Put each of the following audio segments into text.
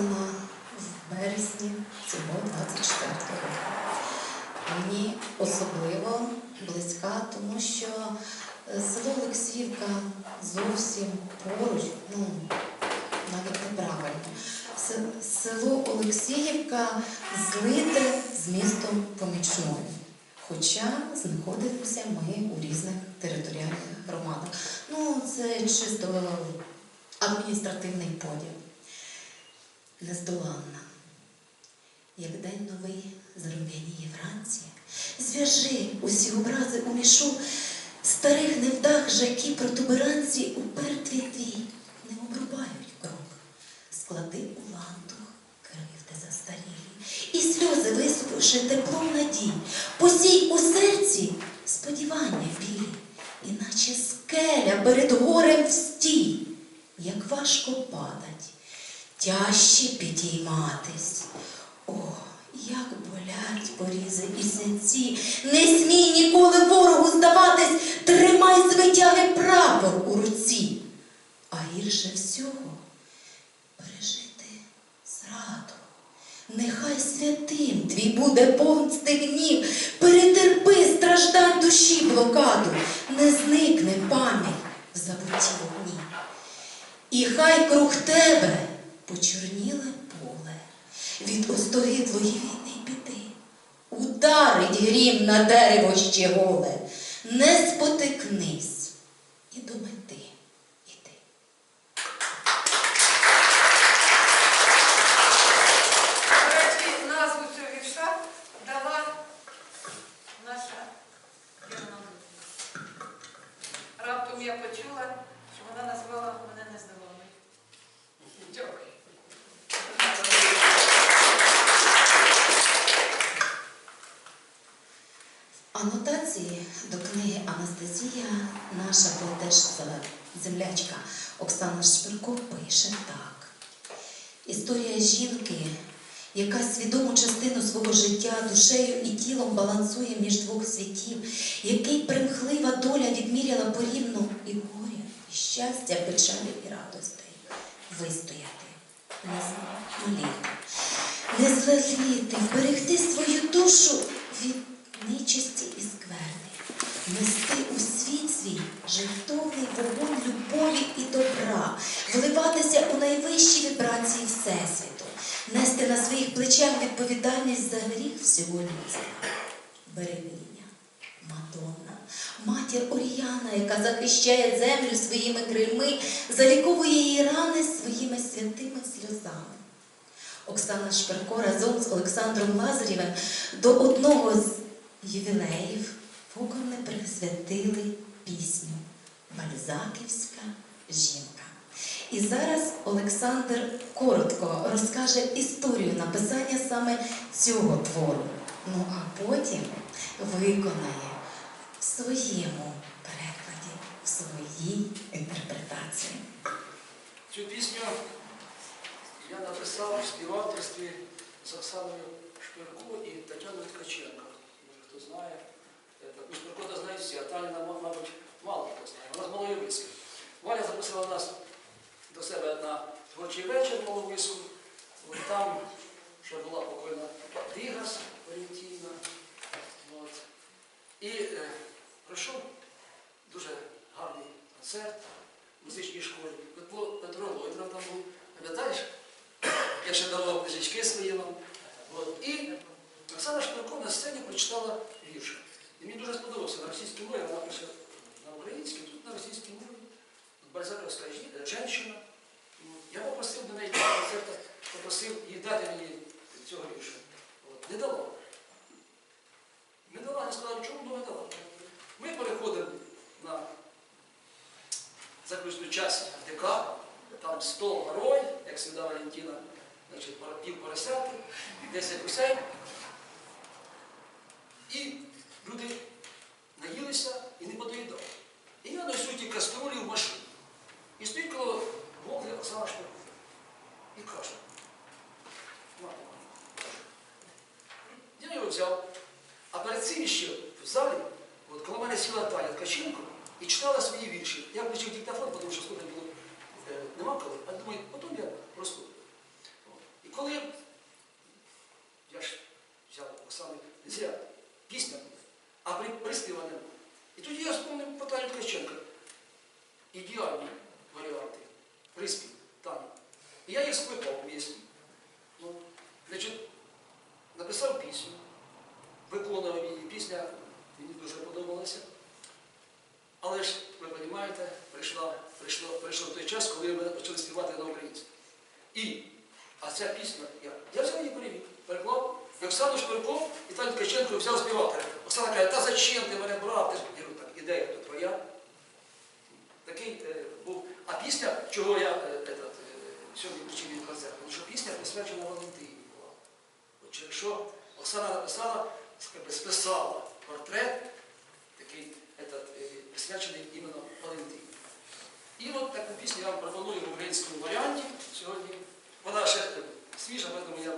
написана в березні цього 24 року. Мені особливо близька, тому що е, село Олексіївка зовсім поруч, ну навіть неправильно. Село Олексіївка злите з містом Помічною. Хоча знаходимося ми у різних територіальних громадах. Ну, це чисто адміністративний поділ. Нездоланна. Як день новий зарум'яніє Франція, зв'яжи усі образи у мішу, старих невдах жаки протуберанці у пертві твій. Не обрубають крок. Склади у лантух кривди застарілі, і сльози висупивши теплом надій, посій у серці сподівання білі, іначе скеля перед горем встій, як важко падать, тяжче підійматись. О, як болять порізи і синці, не смій ніколи ворогу здаватись, тримай звитягий прапор у руці. А гірше всього пережити зраду. Нехай святим твій буде помсти гнів, перетерпи страждань душі блокаду, не зникне пам'ять в забутті вогні. І хай круг тебе почорніле поле. Від остогидлої війни піти. Ударить грім на дерево ще голе, не спотикнись. І до життя душею і тілом балансує між двох світів, який примхлива доля відміряла порівну і горя, і щастя, печалі і радостей. Вистояти, не змаліти, не злеліти, вберегти свою душу від нечисті і скверни, нести у світ свій жертовний вогонь любові і добра, вливатися у найвищі вібрації Всесвіту, нести на своїх плечах відповідальність за гріх всього людства. Берегиня, Мадонна, матір Оріяна, яка захищає землю своїми крильми, заліковує її рани своїми святими сльозами. Оксана Шперко разом з Олександром Лазарєвим до одного з ювілеїв фокони присвятили пісню Бальзаківська жінка. І зараз Олександр коротко розкаже історію написання саме цього твору. Ну а потім виконає в своєму перекладі, в своїй інтерпретації. Цю пісню я написав в співавторстві з Оксаною Шпирко і Тетяною Ткаченко. Хто знає. Е, Таку Шпирко то знають всі, а Таніна, ма- мабуть, мало хто знає. Вона з Малоєвицька. Валя запросила нас до себе на творчий вечір в Там ще була покойна Дігас Валентина. От. І е, пройшов дуже гарний концерт в музичній школі. Петро, Лойтров там був, пам'ятаєш? Я ще давав книжечки свої вам. От. І Оксана Шпирко на сцені прочитала вірш. І мені дуже сподобався на російській мові, вона пише на українській, тут на російській мові. Бальзаковська жі- жінка. Я попросив до неї на попросив їй дати мені цього. От. Не дала. Не дала, не сказала, чому б не дала. Ми переходимо на заключну часть ДК, там стол горой, як завжди Валентина, значить, пів поросяти, 10 гусей. Коли Оксана Сала списала портрет, такий этот, е, присвячений іменно Валентині. І от таку пісню я вам пропоную в українському варіанті сьогодні. Вона ще свіжа, тому я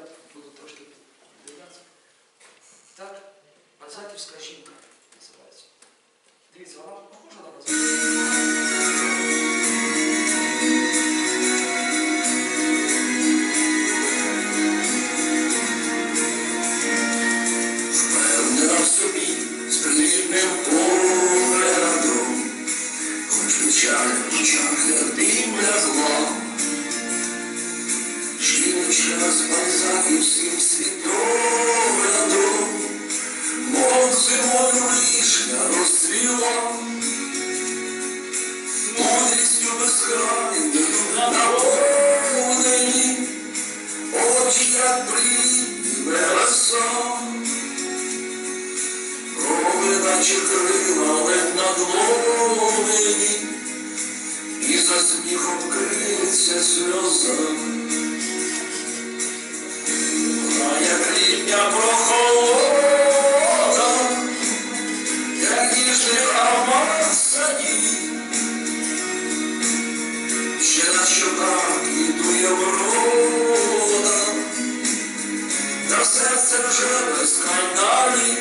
Мечта с смехом крылья слезам. Мая гриня прохолода, Я нежных аромат сади. Ще на щоках іду я рода, на серце вже без кандалі.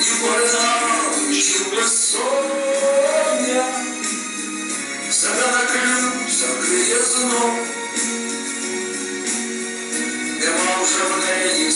І вольна, і без сон, Її знов, нема вже в неї.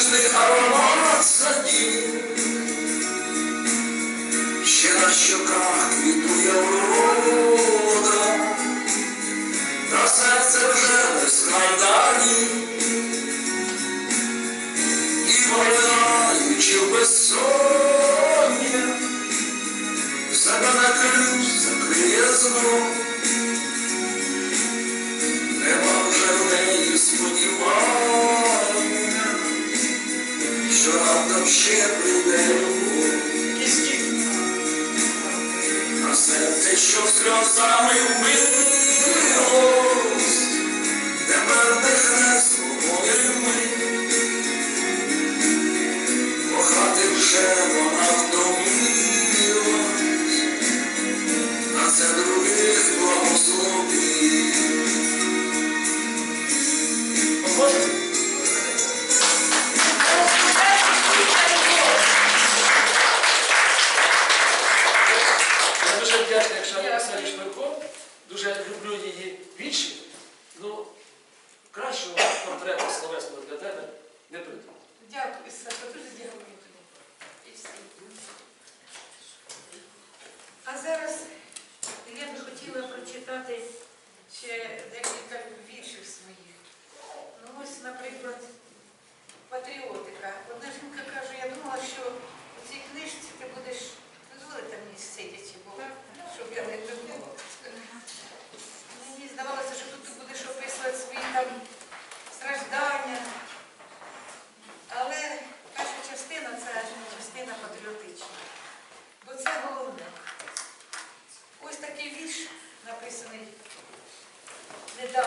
ніжний аромат садів, ще на щоках квітує врода, та серце вже не складані, і валяючи в безсоння, в себе накрив, закриє знов. Чортом ще прийде любов, а серце, що сльозами вмить.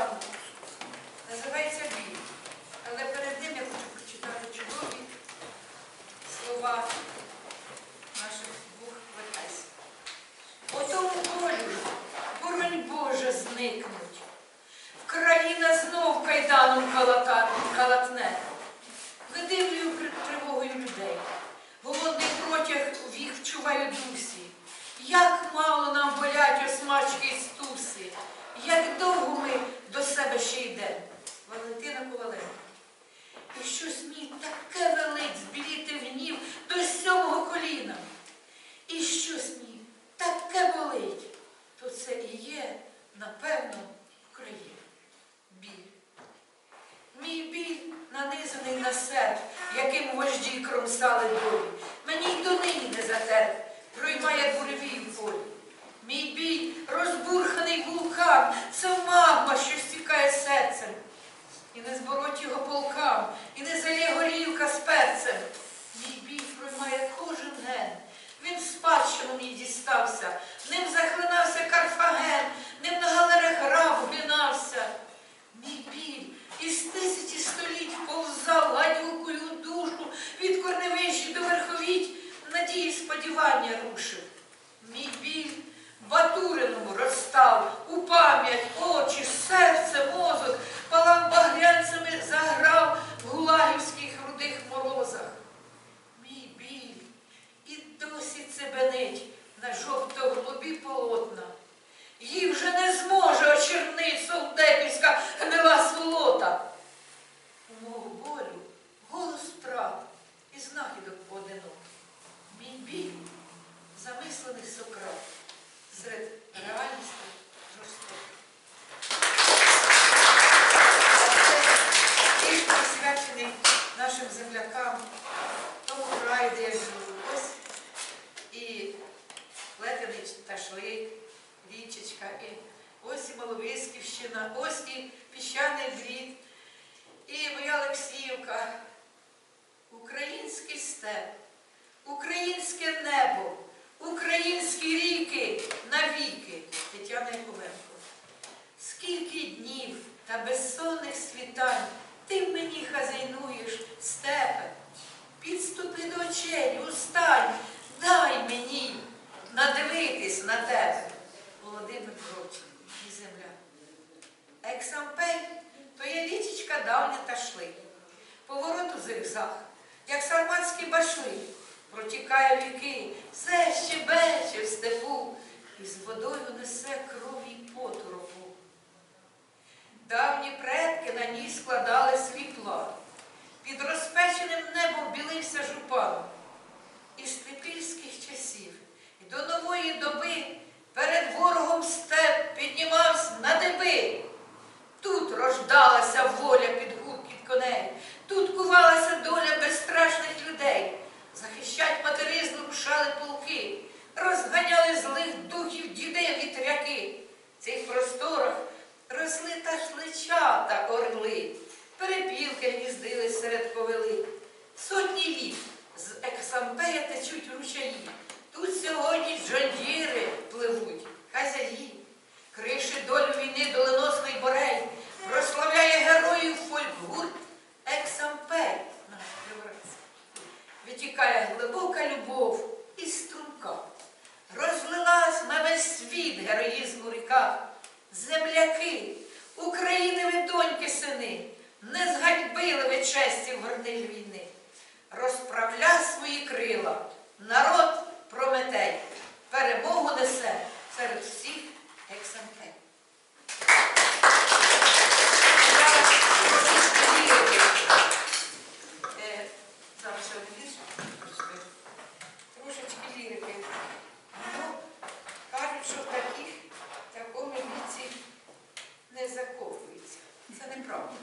Thank you. десяті століть повзала дюкою душу від корневищі до верховіть надії сподівання руш. витікає глибока любов і струмка. Розлилась на весь світ героїзму ріка. Земляки, України ви доньки сини, не зганьбили ви честі в гордиль війни. Розправля свої крила, народ прометей, перемогу несе серед всіх. закопується. Це неправда.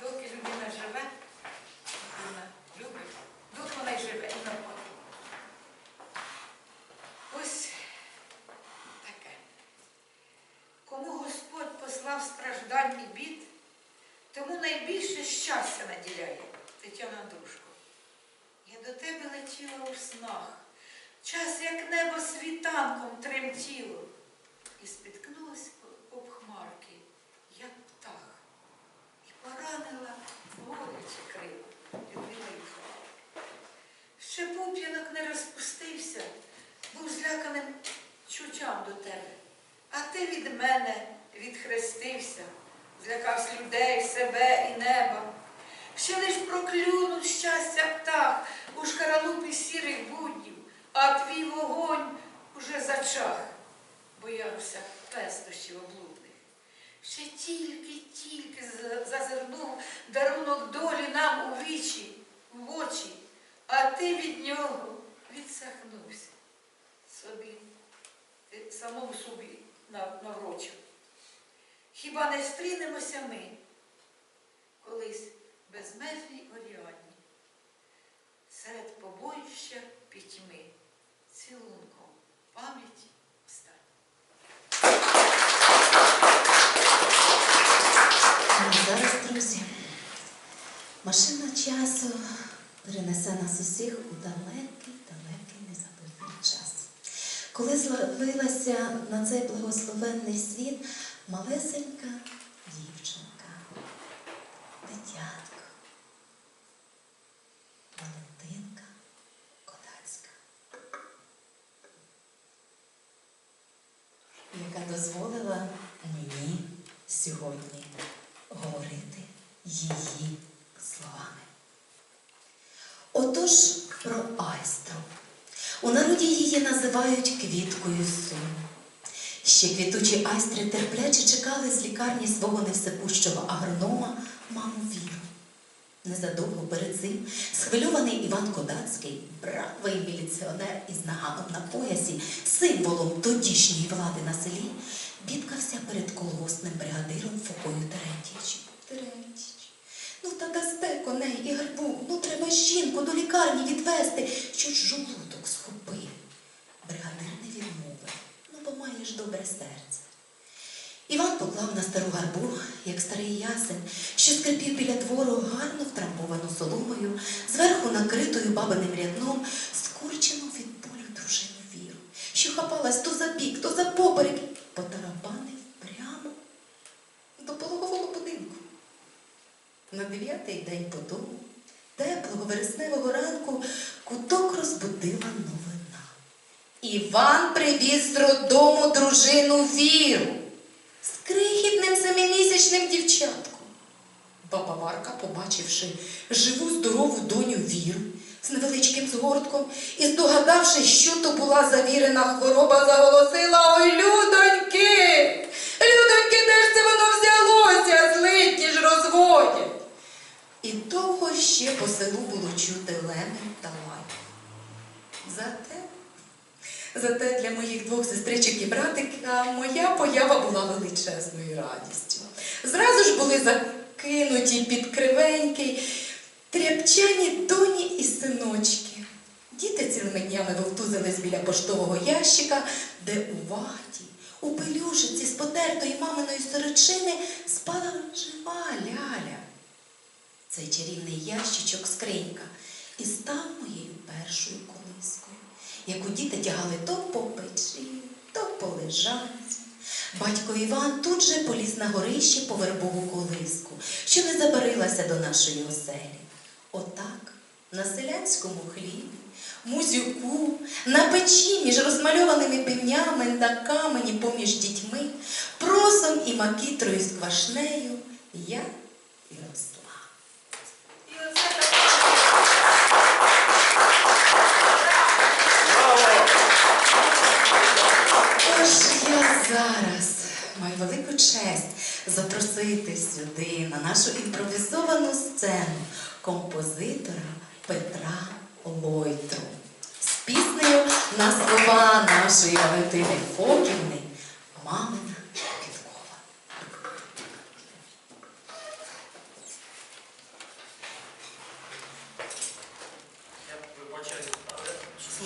Доки людина живе, вона любить, доки вона й живе і навпаки. Ось таке. Кому Господь послав страждань і бід, тому найбільше щастя наділяє Тетяна Дружко. Я до тебе летіла у снах. Час, як небо світанком тремтіло, і спіткнула. Боляче крила, любила й хвала. Ще пуп'янок не розпустився, був зляканим чуттям до тебе. А ти від мене відхрестився, злякався людей, себе і неба. Ще лиш проклюнув щастя птах у шкаралупі сірих буднів, а твій вогонь уже зачах, боявся пестощів облудних. Ще тільки-тільки зазирнув дарунок долі нам у вічі, в очі, а ти від нього відсахнувся. Собі, самому собі нав- наврочив. Хіба не стрінемося ми нас у далекий, далекий незабутній час. Коли з'явилася на цей благословенний світ малесенька дівчинка, дитятко, Валентинка Кодацька, яка дозволила мені сьогодні говорити її словами. Отож про Айстру. У народі її називають квіткою суму. Ще квітучі айстри терпляче чекали з лікарні свого невсепущого агронома маму Віру. Незадовго перед цим схвильований Іван Кодацький, бравий міліціонер із наганом на поясі, символом тодішньої влади на селі, бідкався перед колгоспним бригадиром Фокою Терентічем. Терентіч, ну та дасте коней і гарбу, ну треба жінку до лікарні відвести, що ж жолудок схопив. Бригадир не відмовив, ну бо маєш добре серце. Іван поклав на як старий ясен, що скрипів біля двору гарно втрамбовану соломою, зверху накритою бабиним рядном, скорчену від болю дружину віру, що хапалась то за бік, то за поперек, потарабанив прямо до пологового будинку. На дев'ятий день по тому, теплого вересневого ранку, куток розбудила новина. Іван привіз з роддому дружину Віру семимісячним дівчатком. Баба Варка, побачивши живу здорову доню Віру з невеличким згортком і здогадавши, що то була завірена хвороба, заголосила Ой, людоньки! Людоньки, де ж це воно взялося? Злидні ж розводять. І довго ще по селу було чути лемень та лай. Зате Зате для моїх двох сестричок і братика моя поява була величезною радістю. Зразу ж були закинуті під кривенький тряпчані доні і синочки. Діти цілими днями вовтузились біля поштового ящика, де у ваті, у пелюшиці з потертої маминої сорочини спала жива ляля. Цей чарівний ящичок скринька і став моєю першою колискою, яку діти тягали то по печі, то по лежанці. Батько Іван тут же поліз на горище по вербову колиску, що не забарилася до нашої оселі. Отак, на селянському хлібі, музюку, на печі між розмальованими півнями на камені поміж дітьми, просом і макітрою з квашнею я і росла. Тож я зараз маю велику честь запросити сюди на нашу імпровізовану сцену композитора Петра Лойтру. З піснею на слова нашої Валентини Фокіної